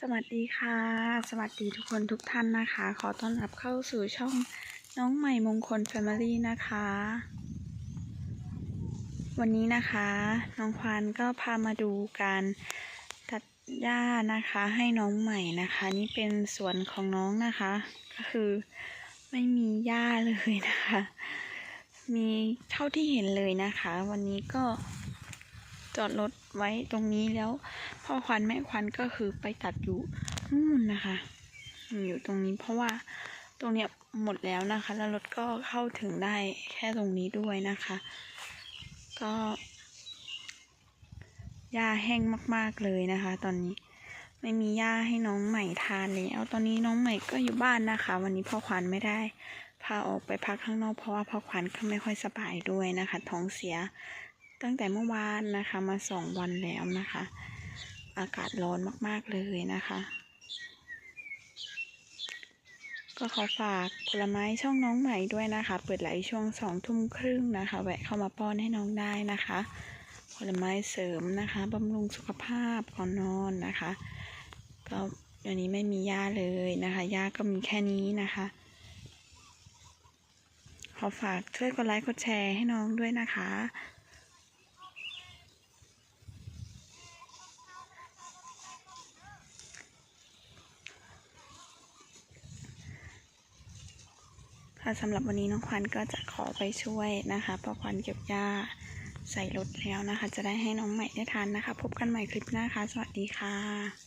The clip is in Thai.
สวัสดีค่ะ สวัสดีทุกคนทุกท่านนะคะ ขอต้อนรับเข้าสู่ช่องน้องใหม่มงคล Family นะคะ วันนี้นะคะ น้องควานก็พามาดูการตัดหญ้านะคะให้น้องใหม่นะคะ นี่เป็นสวนของน้องนะคะ ก็คือไม่มีหญ้าเลยนะคะ มีเท่าที่เห็นเลยนะคะ วันนี้ก็ จอดรถไว้ตรงนี้แล้ว พ่อควันแม่ควันก็คือไปตัดอยู่นู่นนะคะ อยู่ตรงนี้เพราะว่าตรงเนี้ยหมดแล้วนะคะ แล้วรถก็เข้าถึงได้แค่ตรงนี้ด้วยนะคะ ก็หญ้าแห้งมาก ๆเลยนะคะ ตอนนี้ไม่มีหญ้าให้น้องใหม่ทานแล้วตอนนี้น้องใหม่ก็อยู่บ้านนะคะ วันนี้พ่อควันไม่ได้พาออกไปพักข้างนอกเพราะว่าพ่อควันก็ไม่ค่อยสบายด้วยนะคะ ท้องเสีย ตั้งแต่เมื่อวานนะคะมาสองวันแล้วนะคะ อากาศร้อนมากๆเลยนะคะ ก็ขอฝากผลไม้ช่องน้องใหม่ด้วยนะคะ เปิดไหลฟ์ช่วงสองทุ่มครึ่งนะคะ แวะเข้ามาป้อนให้น้องได้นะคะ ผลไม้เสริมนะคะบำรุงสุขภาพก่อนนอนนะคะ ก็อันนี้ไม่มีหญ้าเลยนะคะหญ้าก็มีแค่นี้นะคะขอฝากช่วยกดไลค์กดแชร์ให้น้องด้วยนะคะ ค่ะสำหรับวันนี้น้องควันก็จะขอไปช่วยนะคะเพราะควันเก็บหญ้าใส่รถแล้วนะคะ จะได้ให้น้องใหม่ได้ทานนะคะ พบกันใหม่คลิปหน้าค่ะ สวัสดีค่ะ